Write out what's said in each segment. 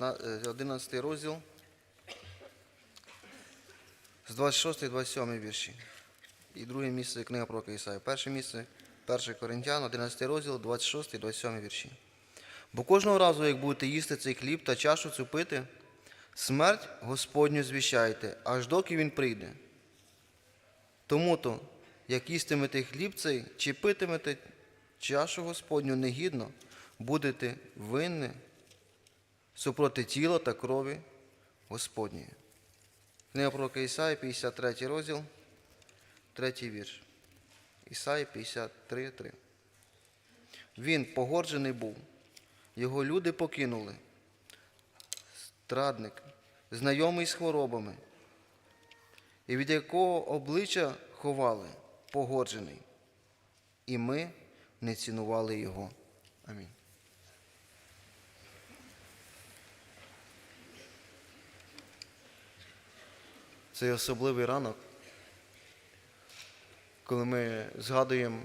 11 розділ з 26 27 вірші. І друге місце книга пророка Ісая. Перше місце 1 Коринтян, 11 розділ, 26 27 вірші. Бо кожного разу, як будете їсти цей хліб та чашу цю пити, смерть Господню звіщайте, аж доки він прийде. Тому то, як їстимете хліб цей, чи питимете чашу Господню негідно, будете винні супроти тіла та крові Господньої. Книга пророка Ісаї, 53 розділ, 3 вірш. Ісаї 53, 3. Він погорджений був, його люди покинули. Страдник, знайомий з хворобами, і від якого обличчя ховали, погоджений. І ми не цінували його. Амінь. Цей особливий ранок, коли ми згадуємо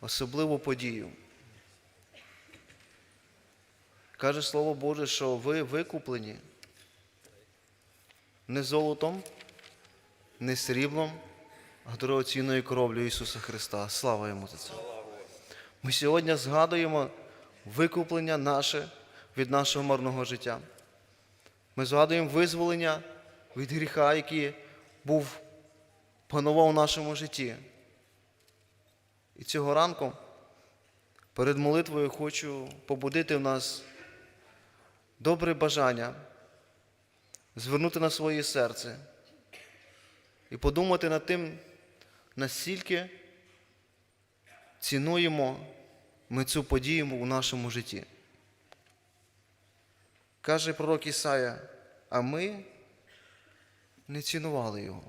особливу подію. Каже Слово Боже, що ви викуплені не золотом, не сріблом, а дорогоцінною кровлю Ісуса Христа. Слава Йому за це. Ми сьогодні згадуємо викуплення наше від нашого марного життя. Ми згадуємо визволення від гріха, який був панував у нашому житті. І цього ранку перед молитвою хочу побудити в нас добре бажання звернути на своє серце і подумати над тим, наскільки цінуємо ми цю подію у нашому житті. Каже пророк Ісая, а ми не цінували його.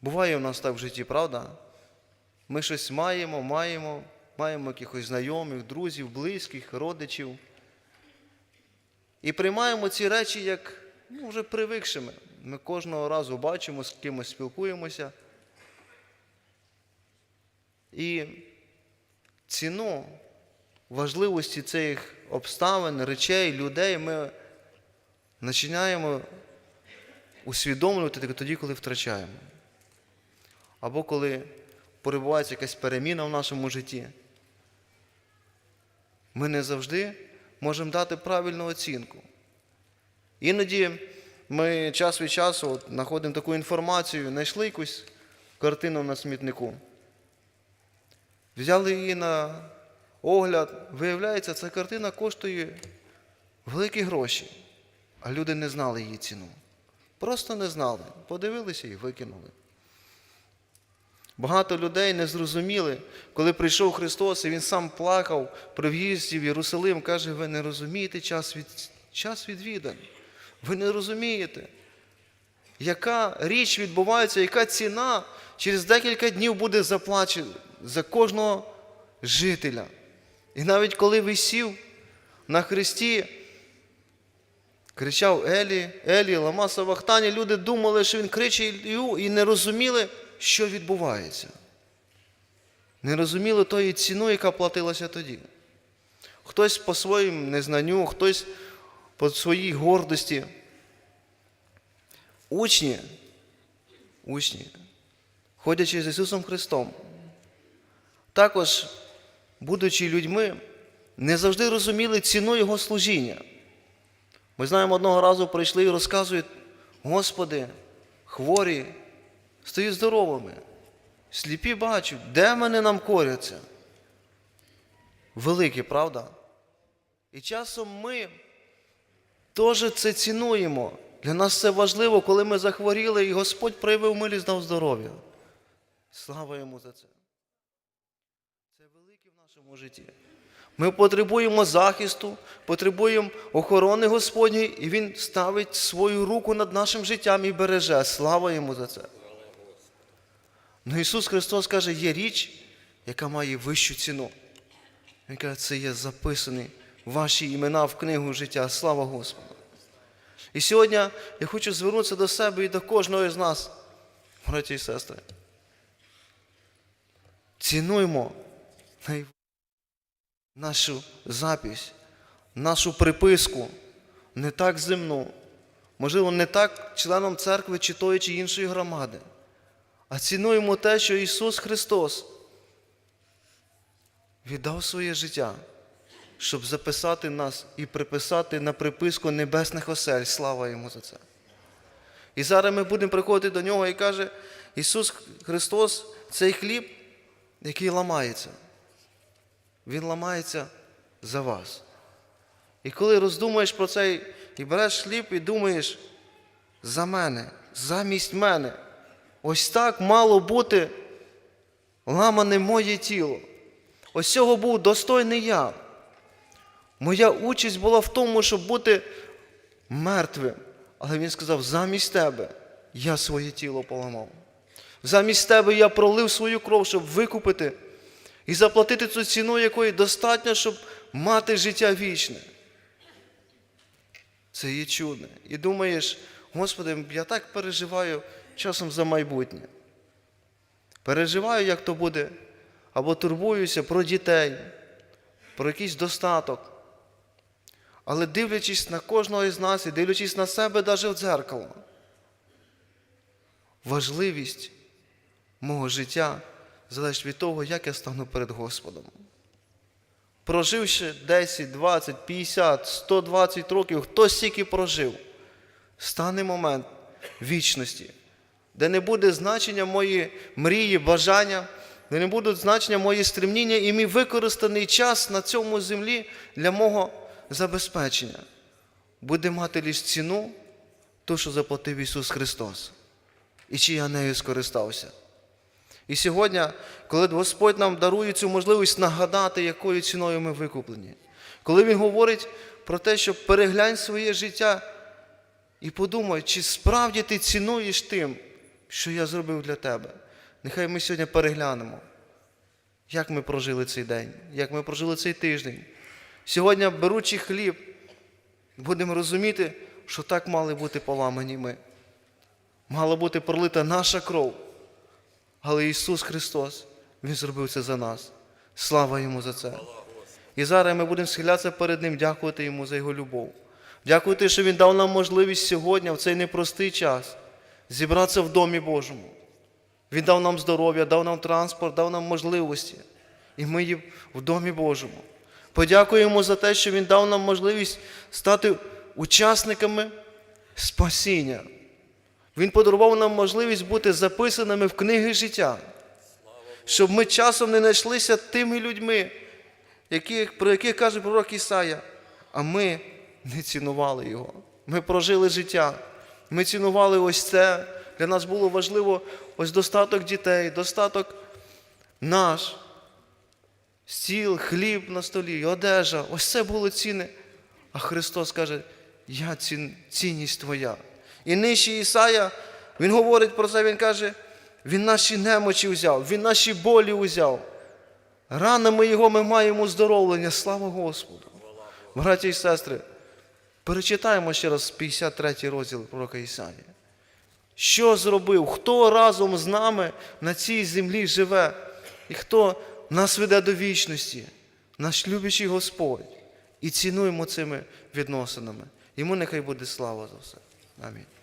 Буває у нас так в житті, правда? Ми щось маємо, маємо, маємо якихось знайомих, друзів, близьких, родичів. І приймаємо ці речі як ну, вже привикшими. Ми кожного разу бачимо, з кимось спілкуємося. І ціну важливості цих обставин, речей, людей ми починаємо усвідомлювати тільки тоді, коли втрачаємо. Або коли перебувається якась переміна в нашому житті. Ми не завжди можемо дати правильну оцінку. Іноді ми час від часу от, знаходимо таку інформацію, знайшли якусь картину на смітнику. Взяли її на огляд, виявляється, ця картина коштує великі гроші, а люди не знали її ціну. Просто не знали. Подивилися і викинули. Багато людей не зрозуміли, коли прийшов Христос, і Він сам плакав при в'їзді в Єрусалим, каже, ви не розумієте час, від... час відвідань. Ви не розумієте, яка річ відбувається, яка ціна через декілька днів буде заплачена за кожного жителя. І навіть коли висів на хресті, кричав Елі, Елі, Лама Савахтані, люди думали, що він криче Ілью, і не розуміли, що відбувається. Не розуміли тої ціну, яка платилася тоді. Хтось по своїм незнанню, хтось по своїй гордості. Учні, учні, ходячи з Ісусом Христом, також, будучи людьми, не завжди розуміли ціну Його служіння. Ми знаємо, одного разу прийшли і розказують, Господи, хворі, стають здоровими, сліпі бачать, де мене нам коряться. Велике, правда? І часом ми теж це цінуємо. Для нас це важливо, коли ми захворіли, і Господь проявив милість дав здоров'я. Слава йому за це. Це велике в нашому житті. Ми потребуємо захисту, потребуємо охорони Господньої, і Він ставить свою руку над нашим життям і береже. Слава йому за це. Ну Ісус Христос каже, є річ, яка має вищу ціну. Він каже, це є записані ваші імена в книгу життя. Слава Господу. І сьогодні я хочу звернутися до себе і до кожного з нас, браті і сестри. Цінуймо най- нашу запись, нашу приписку, не так земну, можливо, не так членом церкви чи тої чи іншої громади, а цінуємо те, що Ісус Христос віддав своє життя, щоб записати нас і приписати на приписку небесних осель. Слава Йому за це. І зараз ми будемо приходити до нього і каже, Ісус Христос цей хліб, який ламається. Він ламається за вас. І коли роздумуєш про це і береш хліб і думаєш, за мене, замість мене, ось так мало бути ламане моє тіло. Ось цього був достойний я. Моя участь була в тому, щоб бути мертвим. Але він сказав: замість тебе я своє тіло поламав. Замість тебе я пролив свою кров, щоб викупити і заплатити цю ціну, якої достатньо, щоб мати життя вічне. Це є чудне. І думаєш, Господи, я так переживаю часом за майбутнє. Переживаю, як то буде, або турбуюся про дітей, про якийсь достаток. Але дивлячись на кожного із нас і дивлячись на себе навіть в дзеркало, важливість мого життя залежить від того, як я стану перед Господом. Проживши 10, 20, 50, 120 років, хто стільки прожив, стане момент вічності, де не буде значення мої мрії, бажання, де не буде значення мої стремління і мій використаний час на цьому землі для мого забезпечення. Буде мати лише ціну, ту, що заплатив Ісус Христос, і чи я нею скористався. І сьогодні, коли Господь нам дарує цю можливість нагадати, якою ціною ми викуплені, коли Він говорить про те, що переглянь своє життя і подумай, чи справді ти цінуєш тим, що я зробив для тебе. Нехай ми сьогодні переглянемо, як ми прожили цей день, як ми прожили цей тиждень. Сьогодні, беручи хліб, будемо розуміти, що так мали бути поламані ми. Мала бути пролита наша кров. Але Ісус Христос, Він зробив це за нас. Слава Йому за це. І зараз ми будемо схилятися перед Ним, дякувати Йому за Його любов. Дякувати, що Він дав нам можливість сьогодні, в цей непростий час, зібратися в Домі Божому. Він дав нам здоров'я, дав нам транспорт, дав нам можливості. І ми є в Домі Божому. Подякуємо за те, що Він дав нам можливість стати учасниками спасіння. Він подарував нам можливість бути записаними в книги життя, щоб ми часом не знайшлися тими людьми, які, про яких каже пророк Ісая, а ми не цінували його. Ми прожили життя. Ми цінували ось це. Для нас було важливо ось достаток дітей, достаток наш, стіл, хліб на столі, одежа. Ось це було цінне. А Христос каже, я цін, цінність твоя. І нижче Ісая, Він говорить про це, Він каже, Він наші немочі взяв, Він наші болі взяв. Ранами Його ми маємо оздоровлення, слава Господу. Браті і сестри, перечитаємо ще раз 53 розділ пророка Ісаї. Що зробив? Хто разом з нами на цій землі живе? І хто нас веде до вічності? Наш любячий Господь. І цінуємо цими відносинами. Йому нехай буде слава за все. Амінь.